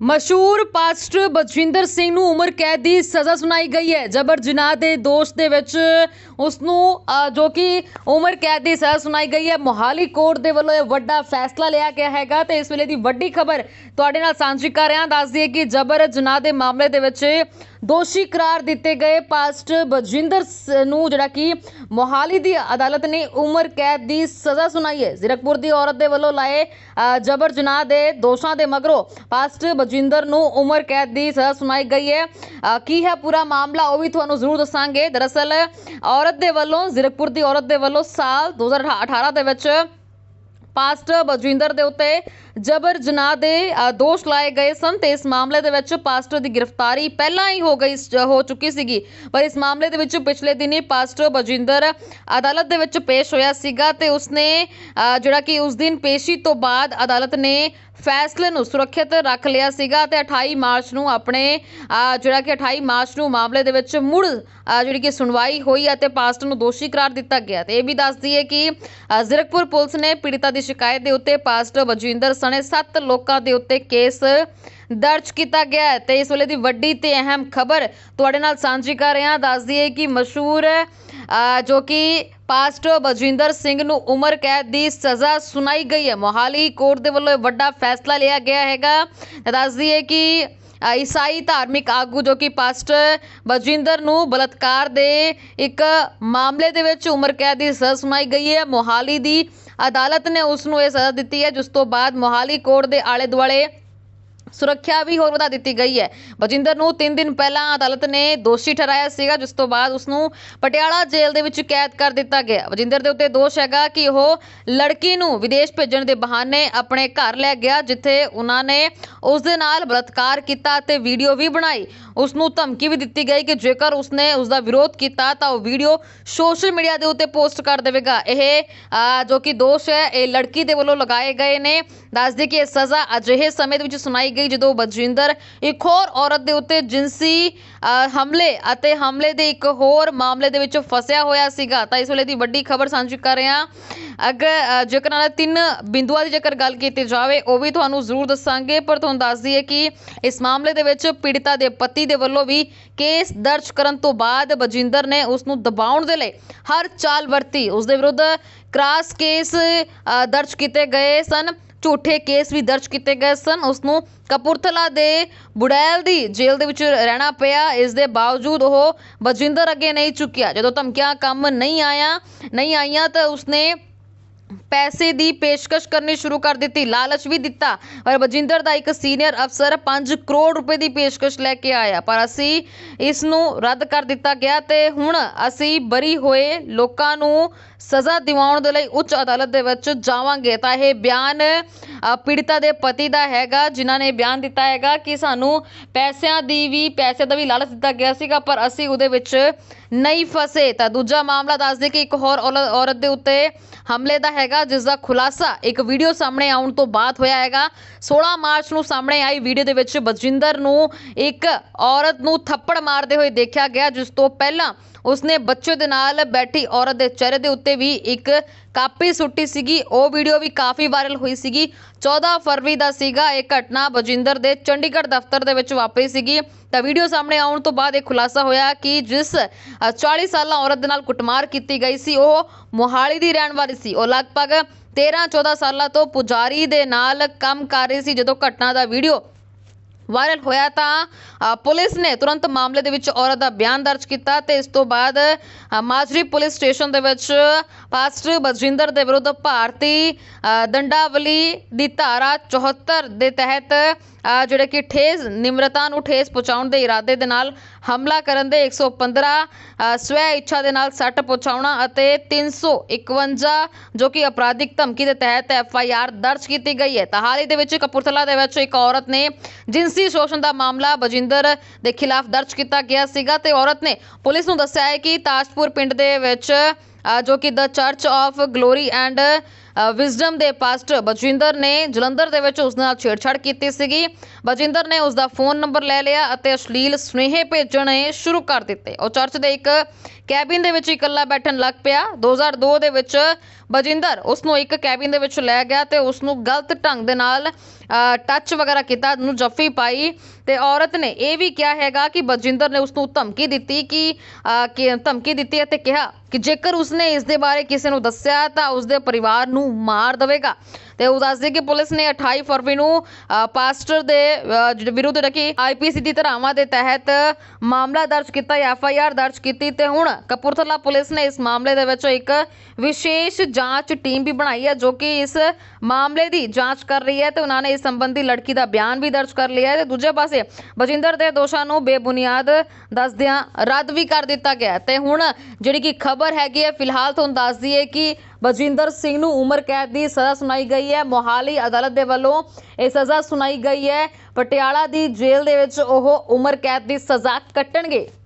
ਮਸ਼ਹੂਰ ਪਾਸਟਰ ਬਜਵਿੰਦਰ ਸਿੰਘ ਨੂੰ ਉਮਰ ਕੈਦ ਦੀ ਸਜ਼ਾ ਸੁਣਾਈ ਗਈ ਹੈ। ਜਬਰ ਜਨਾਹ ਦੇ ਦੋਸ਼ ਦੇ ਵਿੱਚ ਉਸ ਨੂੰ ਜੋ ਕਿ ਉਮਰ ਕੈਦ ਦੀ ਸਜ਼ਾ ਸੁਣਾਈ ਗਈ ਹੈ, ਮੋਹਾਲੀ ਕੋਰਟ ਦੇ ਵੱਲੋਂ ਇਹ ਵੱਡਾ ਫੈਸਲਾ ਲਿਆ ਗਿਆ ਹੈਗਾ ਤੇ ਇਸ ਵੇਲੇ ਦੀ ਵੱਡੀ ਖਬਰ ਤੁਹਾਡੇ ਨਾਲ ਸਾਂਝੀ ਕਰ ਰਿਹਾ। ਦੱਸ ਦਈਏ ਕਿ ਜਬਰ ਜਨਾਹ ਦੇ ਮਾਮਲੇ ਦੇ ਵਿੱਚ ਦੋਸ਼ੀ ਕਰਾਰ ਦਿੱਤੇ ਗਏ। ਪਾਸਟਰ ਬਜਿੰਦਰ ਨੂੰ ਜਿਹੜਾ ਕਿ ਮੋਹਾਲੀ ਦੀ ਅਦਾਲਤ ਨੇ ਉਮਰ ਕੈਦ ਦੀ ਸਜ਼ਾ ਸੁਣਾਈ ਹੈ। ਜ਼ੀਰਕਪੁਰ ਦੀ ਔਰਤ ਦੇ ਵੱਲੋਂ ਲਾਏ ਜਬਰ ਜਨਾਹ ਦੇ ਦੋਸ਼ਾਂ ਦੇ ਮਗਰੋਂ ਪਾਸਟਰ ਬਜਵਿੰਦਰ ਨੂੰ ਉਮਰ ਕੈਦ ਦੀ ਸਜ਼ਾ ਸੁਣਾਈ ਗਈ ਹੈ। ਕੀ ਹੈ ਪੂਰਾ ਮਾਮਲਾ, ਉਹ ਵੀ ਤੁਹਾਨੂੰ ਜ਼ਰੂਰ ਦੱਸਾਂਗੇ। ਦਰਅਸਲ, ਔਰਤ ਦੇ ਵੱਲੋਂ, ਜ਼ੀਰਕਪੁਰ ਦੀ ਔਰਤ ਦੇ ਵੱਲੋਂ ਸਾਲ 2018 ਦੇ ਵਿੱਚ ਪਾਸਟਰ ਬਜਵਿੰਦਰ ਦੇ ਉੱਤੇ ਜਬਰ ਜਨਾਹ ਦੇ ਦੋਸ਼ ਲਾਏ ਗਏ ਸਨ ਤੇ ਇਸ ਮਾਮਲੇ ਦੇ ਵਿੱਚ ਪਾਸਟਰ ਦੀ ਗ੍ਰਿਫਤਾਰੀ ਪਹਿਲਾਂ ਹੀ ਹੋ ਗਈ ਹੋ ਚੁੱਕੀ ਸੀਗੀ। ਪਰ ਇਸ ਮਾਮਲੇ ਦੇ ਵਿੱਚ ਪਿਛਲੇ ਦਿਨੀ ਪਾਸਟਰ ਬਜਿੰਦਰ ਅਦਾਲਤ ਦੇ ਵਿੱਚ ਪੇਸ਼ ਹੋਇਆ ਸੀਗਾ ਤੇ ਉਸਨੇ ਜਿਹੜਾ ਕਿ ਉਸ ਦਿਨ ਪੇਸ਼ੀ ਤੋਂ ਬਾਅਦ ਅਦਾਲਤ ਨੇ ਫੈਸਲੇ ਨੂੰ ਸੁਰੱਖਿਅਤ ਰੱਖ ਲਿਆ ਸੀਗਾ ਤੇ 28 ਮਾਰਚ ਨੂੰ ਆਪਣੇ ਜਿਹੜਾ ਕਿ 28 ਮਾਰਚ ਨੂੰ ਮਾਮਲੇ ਦੇ ਵਿੱਚ ਮੁੜ ਜਿਹੜੀ ਕਿ ਸੁਣਵਾਈ ਹੋਈ ਅਤੇ ਪਾਸਟਰ ਨੂੰ ਦੋਸ਼ੀ ਕਰਾਰ ਦਿੱਤਾ ਗਿਆ। ਤੇ ਇਹ ਵੀ ਦੱਸ ਦਈਏ ਕਿ ਅ, ਜ਼ੀਰਕਪੁਰ ਪੁਲਿਸ ਨੇ ਪੀੜਤਾ ਦੀ ਸ਼ਿਕਾਇਤ ਦੇ ਉੱਤੇ ਪਾਸਟਰ ਬਜਵਿੰਦਰ ਸਣੇ 7 ਲੋਕਾਂ ਦੇ ਉੱਤੇ ਕੇਸ ਦਰਜ ਕੀਤਾ ਗਿਆ ਹੈ ਤੇ ਇਸ ਵੇਲੇ ਦੀ ਵੱਡੀ ਤੇ ਅਹਿਮ ਖਬਰ ਤੁਹਾਡੇ ਨਾਲ ਸਾਂਝੀ ਕਰ ਰਹੇ ਹਾਂ। ਦੱਸ ਦਈਏ ਕਿ ਮਸ਼ਹੂਰ ਅ, ਜੋ ਕਿ ਪਾਸਟਰ ਬਜਿੰਦਰ ਸਿੰਘ ਨੂੰ ਉਮਰ ਕੈਦ ਦੀ ਸਜ਼ਾ ਸੁਣਾਈ ਗਈ ਹੈ। ਮੋਹਾਲੀ ਕੋਰਟ ਦੇ ਵੱਲੋਂ ਇਹ ਵੱਡਾ ਫੈਸਲਾ ਲਿਆ ਗਿਆ ਹੈਗਾ। ਤਾਂ ਦੱਸ ਦਈਏ ਕਿ ਈਸਾਈ ਧਾਰਮਿਕ ਆਗੂ ਜੋ ਕਿ ਪਾਸਟਰ ਬਜਵਿੰਦਰ ਨੂੰ ਬਲਤਕਾਰ ਦੇ ਇੱਕ ਮਾਮਲੇ ਦੇ ਵਿੱਚ ਉਮਰ ਕੈਦ ਦੀ ਸਜ਼ਾ ਸੁਣਾਈ ਗਈ ਹੈ। ਮੋਹਾਲੀ ਦੀ ਅਦਾਲਤ ਨੇ ਉਸ ਨੂੰ ਇਹ ਸਜ਼ਾ ਦਿੱਤੀ ਹੈ, ਜਿਸ ਤੋਂ ਬਾਅਦ ਮੋਹਾਲੀ ਕੋਰਟ ਦੇ ਆਲੇ ਦੁਆਲੇ ਸੁਰੱਖਿਆ ਵੀ ਹੋਰ ਵਧਾ ਦਿੱਤੀ ਗਈ ਹੈ। ਬਜਿੰਦਰ ਨੂੰ 3 ਦਿਨ ਪਹਿਲਾਂ ਅਦਾਲਤ ਨੇ ਦੋਸ਼ੀ ਠਹਿਰਾਇਆ ਸੀਗਾ, ਜਿਸ ਤੋਂ ਬਾਅਦ ਉਸ ਨੂੰ ਪਟਿਆਲਾ ਜੇਲ੍ਹ ਦੇ ਵਿੱਚ ਕੈਦ ਕਰ ਦਿੱਤਾ ਗਿਆ। ਬਜਿੰਦਰ ਦੇ ਉੱਤੇ ਦੋਸ਼ ਹੈਗਾ ਕਿ ਉਹ ਲੜਕੀ ਨੂੰ ਵਿਦੇਸ਼ ਭੇਜਣ ਦੇ ਬਹਾਨੇ ਆਪਣੇ ਘਰ ਲੈ ਗਿਆ, ਜਿੱਥੇ ਉਹਨਾਂ ਨੇ ਉਸ ਦੇ ਨਾਲ ਬਲਾਤਕਾਰ ਕੀਤਾ ਅਤੇ ਵੀਡੀਓ ਵੀ ਬਣਾਈ। ਉਸ ਨੂੰ ਧਮਕੀ ਵੀ ਦਿੱਤੀ ਗਈ ਕਿ ਜੇਕਰ ਉਸਨੇ ਉਸ ਦਾ ਵਿਰੋਧ ਕੀਤਾ ਤਾਂ ਉਹ ਵੀਡੀਓ ਸੋਸ਼ਲ ਮੀਡੀਆ ਦੇ ਉੱਤੇ ਪੋਸਟ ਕਰ ਦੇਵੇਗਾ। ਇਹ ਜੋ ਕਿ ਦੋਸ਼ ਹੈ, ਇਹ ਲੜਕੀ ਦੇ ਵੱਲੋਂ ਲਗਾਏ ਗਏ ਨੇ। ਦੱਸਦੇ ਕਿ ਇਹ ਸਜ਼ਾ ਅਜਿਹੇ ਸਮੇਂ ਦੇ ਵਿੱਚ ਸੁਣਾਈ ਗਈ ਜਦੋਂ ਬਜਵਿੰਦਰ ਇੱਕ ਹੋਰ ਔਰਤ ਦੇ ਉੱਤੇ ਜਿੰਸੀ ਹਮਲੇ ਅਤੇ ਹਮਲੇ ਦੇ ਇੱਕ ਹੋਰ ਮਾਮਲੇ ਦੇ ਵਿੱਚ ਫਸਿਆ ਹੋਇਆ ਸੀਗਾ। ਤਾਂ ਇਸ ਵੇਲੇ ਦੀ ਵੱਡੀ ਖਬਰ ਸਾਂਝੀ ਕਰ ਰਹੇ ਹਾਂ। ਅਗਰ ਜੇਕਰ ਨਾਲ ਤਿੰਨ ਬਿੰਦੂਆਂ ਦੀ ਜੇਕਰ ਗੱਲ ਕੀਤੀ ਜਾਵੇ ਉਹ ਵੀ ਤੁਹਾਨੂੰ ਜ਼ਰੂਰ ਦੱਸਾਂਗੇ। ਪਰ ਤੁਹਾਨੂੰ ਦੱਸ ਦਈਏ ਕਿ ਇਸ ਮਾਮਲੇ ਦੇ ਵਿੱਚ ਪੀੜਿਤਾ ਦੇ ਪਤੀ ਦੇ ਵੱਲੋਂ ਵੀ ਕੇਸ ਦਰਜ ਕਰਨ ਤੋਂ ਬਾਅਦ ਬਜਿੰਦਰ ਨੇ ਉਸ ਨੂੰ ਦਬਾਉਣ ਦੇ ਲਈ ਹਰ ਚਾਲ ਵਰਤੀ। ਉਸ ਦੇ ਵਿਰੁੱਧ ਕ੍ਰਾਸ ਕੇਸ ਅ, ਦਰਜ ਕੀਤੇ ਗਏ ਸਨ। ਝੂਠੇ ਕੇਸ ਵੀ ਦਰਜ ਕੀਤੇ ਗਏ ਸਨ। ਉਸ ਨੂੰ ਕਪੂਰਥਲਾ ਦੇ ਬੁੜੈਲ ਦੀ ਜੇਲ੍ਹ ਦੇ ਵਿੱਚ ਰਹਿਣਾ ਪਿਆ। ਇਸ ਦੇ ਬਾਵਜੂਦ ਉਹ ਬਜਿੰਦਰ ਅੱਗੇ ਨਹੀਂ ਚੁੱਕਿਆ ਜਦੋਂ ਧਮਕੀਆਂ ਕੰਮ ਨਹੀਂ ਆਇਆ, ਨਹੀਂ ਆਈਆਂ ਤਾਂ ਉਸਨੇ ਪੈਸੇ ਦੀ ਪੇਸ਼ਕਸ਼ ਕਰਨੀ ਸ਼ੁਰੂ ਕਰ ਦਿੱਤੀ ਲਾਲਚ ਵੀ ਦਿੱਤਾ। ਪਰ ਬਜਿੰਦਰ ਦਾ ਇੱਕ ਸੀਨੀਅਰ ਅਫਸਰ 5 ਕਰੋੜ ਰੁਪਏ ਦੀ ਪੇਸ਼ਕਸ਼ ਲੈ ਕੇ ਆਇਆ। ਪਰ ਅਸੀਂ ਇਸ ਨੂੰ ਰੱਦ ਕਰ ਦਿੱਤਾ ਗਿਆ ਤੇ ਹੁਣ ਅਸੀਂ ਬਰੀ ਹੋਏ ਲੋਕਾਂ ਨੂੰ ਸਜ਼ਾ ਦਿਵਾਉਣ ਦੇ ਲਈ ਉੱਚ ਅਦਾਲਤ ਦੇ ਵਿੱਚ ਜਾਵਾਂਗੇ। ਤਾਂ ਇਹ ਬਿਆਨ ਅ, ਪੀੜਿਤਾ ਦੇ ਪਤੀ ਦਾ ਹੈਗਾ ਜਿਨ੍ਹਾਂ ਨੇ ਬਿਆਨ ਦਿੱਤਾ ਹੈਗਾ ਕਿ ਸਾਨੂੰ ਪੈਸਿਆਂ ਦੀ ਵੀ ਪੈਸੇ ਦਾ ਵੀ ਲਾਲਚ ਦਿੱਤਾ ਗਿਆ ਸੀਗਾ ਪਰ ਅਸੀਂ ਉਹਦੇ ਵਿੱਚ ਨਹੀਂ ਫਸੇ। ਤਾਂ ਦੂਜਾ ਮਾਮਲਾ ਦੱਸ ਦੇ ਕਿ ਇੱਕ ਹੋਰ ਔਲ- ਔਰਤ ਦੇ ਉੱਤੇ ਹਮਲੇ ਦਾ ਹੈਗਾ ਜਿਸ ਦਾ ਖੁਲਾਸਾ ਇੱਕ ਵੀਡੀਓ ਸਾਹਮਣੇ ਆਉਣ ਤੋਂ ਬਾਅਦ ਹੋਇਆ ਹੈਗਾ। 16 ਮਾਰਚ ਨੂੰ ਸਾਹਮਣੇ ਆਈ ਵੀਡੀਓ ਦੇ ਵਿੱਚ ਬਜਿੰਦਰ ਨੂੰ ਇੱਕ ਔਰਤ ਨੂੰ ਥੱਪੜ ਮਾਰਦੇ ਹੋਏ ਦੇਖਿਆ ਗਿਆ ਜਿਸ ਤੋਂ ਪਹਿਲਾਂ ਉਸਨੇ ਬੱਚੇ ਦੇ ਨਾਲ ਬੈਠੀ ਔਰਤ ਦੇ ਚਿਹਰੇ ਦੇ ਉੱਤੇ ਵੀ ਇੱਕ ਕਾਪੀ ਸੁੱਟੀ ਸੀਗੀ। ਉਹ ਵੀਡੀਓ ਵੀ ਕਾਫੀ ਵਾਇਰਲ ਹੋਈ ਸੀਗੀ। 14 ਫਰਵਰੀ ਦਾ ਸੀਗਾ ਇਹ ਘਟਨਾ ਬਜਿੰਦਰ ਦੇ ਚੰਡੀਗੜ੍ਹ ਦਫ਼ਤਰ ਦੇ ਵਿੱਚ ਵਾਪਰੀ ਸੀਗੀ। ਤਾਂ ਵੀਡੀਓ ਸਾਹਮਣੇ ਆਉਣ ਤੋਂ ਬਾਅਦ ਇਹ ਖੁਲਾਸਾ ਹੋਇਆ ਕਿ ਜਿਸ ਅ, 40 ਸਾਲਾ ਔਰਤ ਦੇ ਨਾਲ ਕੁੱਟਮਾਰ ਕੀਤੀ ਗਈ ਸੀ ਉਹ ਮੋਹਾਲੀ ਦੀ ਰਹਿਣ ਵਾਲੀ ਸੀ। ਉਹ ਲਗਭਗ 13 14 ਸਾਲਾਂ ਤੋਂ ਪੁਜਾਰੀ ਦੇ ਨਾਲ ਕੰਮ ਕਰ ਰਹੀ ਸੀ। ਜਦੋਂ ਘਟਨਾ ਦਾ ਵੀਡੀਓ ਵਾਇਰਲ ਹੋਇਆ ਤਾਂ ਅ, ਪੁਲਿਸ ਨੇ ਤੁਰੰਤ ਮਾਮਲੇ ਦੇ ਵਿੱਚ ਔਰਤ ਦਾ ਬਿਆਨ ਦਰਜ ਕੀਤਾ ਤੇ ਇਸ ਤੋਂ ਬਾਅਦ ਅ, ਮਾਜਰੀ ਪੁਲਿਸ ਸਟੇਸ਼ਨ ਦੇ ਵਿੱਚ ਪਾਸਟਰ ਬਜਿੰਦਰ ਦੇ ਵਿਰੁੱਧ ਭਾਰਤੀ ਅ, ਦੰਡਾਵਲੀ ਦੀ ਧਾਰਾ 74 ਦੇ ਤਹਿਤ ਅ, ਜਿਹੜੇ ਕਿ ਠੇਸ ਨਿਮਰਤਾ ਨੂੰ ਠੇਸ ਪਹੁੰਚਾਉਣ ਦੇ ਇਰਾਦੇ ਦੇ ਨਾਲ ਹਮਲਾ ਕਰਨ ਦੇ 115 ਅ, ਸਵੈ ਇੱਛਾ ਦੇ ਨਾਲ ਸੱਟ ਪਹੁੰਚਾਉਣਾ ਅਤੇ 351 ਜੋ ਕਿ ਅਪਰਾਧਿਕ ਧਮਕੀ ਦੇ ਤਹਿਤ ਐਫ ਆਈ ਆਰ ਦਰਜ ਕੀਤੀ ਗਈ ਹੈ ਤਾਂ ਹਾਲ ਹੀ ਦੇ ਵਿੱਚ ਕਪੂਰਥਲਾ ਦੇ ਵਿੱਚ ਇੱਕ ਔਰਤ ਨੇ ਜਿਨਸੀ ਸ਼ੋਸ਼ਣ ਦਾ ਮਾਮਲਾ ਬਜਿੰਦਰ ਦੇ ਖਿਲਾਫ ਦਰਜ ਕੀਤਾ ਗਿਆ ਸੀਗਾ ਤੇ ਔਰਤ ਨੇ ਪੁਲਿਸ ਨੂੰ ਦੱਸਿਆ ਹੈ ਕਿ ਤਾਜਪੁਰ ਪਿੰਡ ਦੇ ਵਿੱਚ ਜੋ ਕਿ the Church of Glory and Wisdom ਦੇ ਪਾਸਟਰ ਬਜਿੰਦਰ ਨੇ ਜਲੰਧਰ ਦੇ ਵਿੱਚ ਉਸ ਨਾਲ ਛੇੜਛਾੜ ਕੀਤੀ ਸੀਗੀ। ਬਜਿੰਦਰ ਨੇ ਉਸ ਦਾ ਫੋਨ ਨੰਬਰ ਲੈ ਲਿਆ ਅਤੇ ਅਸ਼ਲੀਲ ਸੁਨੇਹੇ ਭੇਜਣੇ ਸ਼ੁਰੂ ਕਰ ਦਿੱਤੇ। ਉਹ ਚਰਚ ਦੇ ਇੱਕ ਕੈਬਿਨ ਦੇ ਵਿੱਚ ਇਕੱਲਾ ਬੈਠਣ ਲੱਗ ਪਿਆ। 2002 ਦੇ ਵਿੱਚ ਬਜਿੰਦਰ ਉਸ ਨੂੰ ਇੱਕ ਕੈਬਿਨ ਦੇ ਵਿੱਚ ਲੈ ਗਿਆ ਤੇ ਉਸ ਨੂੰ ਗਲਤ ਢੰਗ ਦੇ ਨਾਲ ਟੱਚ ਵਗੈਰਾ ਕੀਤਾ ਨੂੰ ਜੱਫੀ ਪਾਈ ਤੇ ਔਰਤ ਨੇ ਇਹ ਵੀ ਕਿਹਾ ਹੈਗਾ ਕਿ ਬਜਿੰਦਰ ਨੇ ਉਸ ਨੂੰ ਧਮਕੀ ਦਿੱਤੀ ਕਿ ਧਮਕੀ ਦਿੱਤੀ ਅਤੇ ਕਿਹਾ ਕਿ ਜੇਕਰ ਉਸਨੇ ਇਸ ਦੇ ਬਾਰੇ ਕਿਸੇ ਨੂੰ ਦੱਸਿਆ ਤਾਂ ਉਸਦੇ ਪਰਿਵਾਰ ਨੂੰ ਮਾਰ ਦੇਵੇਗਾ। ਤੇ ਉਹ ਦੱਸਦੇ ਕਿ ਪੁਲਿਸ ਨੇ 28 ਫਰਵਰੀ ਨੂੰ ਪਾਸਟਰ ਦੇ ਅ, ਜਿਹੜੇ ਵਿਰੁੱਧ ਆਈਪੀਸੀ ਦੀ ਧਾਰਾਵਾਂ ਦੇ ਤਹਿਤ ਮਾਮਲਾ ਦਰਜ ਕੀਤਾ ਐਫ ਦਰਜ ਕੀਤੀ ਤੇ ਹੁਣ ਕਪੂਰਥਲਾ ਪੁਲਿਸ ਨੇ ਇਸ ਮਾਮਲੇ ਦੇ ਵਿੱਚ ਇੱਕ ਵਿਸ਼ੇਸ਼ ਜਾਂਚ ਟੀਮ ਵੀ ਬਣਾਈ ਹੈ ਜੋ ਕਿ ਇਸ ਮਾਮਲੇ ਦੀ ਜਾਂਚ ਕਰ ਰਹੀ ਹੈ ਤੇ ਉਹਨਾਂ ਨੇ ਇਸ ਸੰਬੰਧੀ ਲੜਕੀ ਦਾ ਬਿਆਨ ਵੀ ਦਰਜ ਕਰ ਲਿਆ ਹੈ। ਤੇ ਦੂਜੇ ਪਾਸੇ ਬਜਿੰਦਰ ਦੇ ਦੋਸ਼ਾਂ ਨੂੰ ਬੇਬੁਨਿਆਦ ਦੱਸਦਿਆਂ ਰੱਦ ਵੀ ਕਰ ਦਿੱਤਾ ਗਿਆ ਤੇ ਹੁਣ ਜਿਹੜੀ ਕਿ ਖਬਰ ਹੈਗੀ ਹੈ ਫਿਲਹਾਲ ਤੁਹਾਨੂੰ ਦੱਸ ਦਈਏ ਕਿ ਬਜਿੰਦਰ ਸਿੰਘ ਨੂੰ ਉਮਰ ਕੈਦ ਦੀ ਸਜ਼ਾ ਸੁਣਾਈ ਗਈ ਹੈ। ਮੋਹਾਲੀ ਅਦਾਲਤ ਦੇ ਵੱਲੋਂ ਇਹ ਸਜ਼ਾ ਸੁਣਾਈ ਗਈ ਹੈ। ਪਟਿਆਲਾ ਦੀ ਜੇਲ੍ਹ ਦੇ ਵਿੱਚ ਉਹ ਉਮਰ ਕੈਦ ਦੀ ਸਜ਼ਾ ਕੱਟਣਗੇ।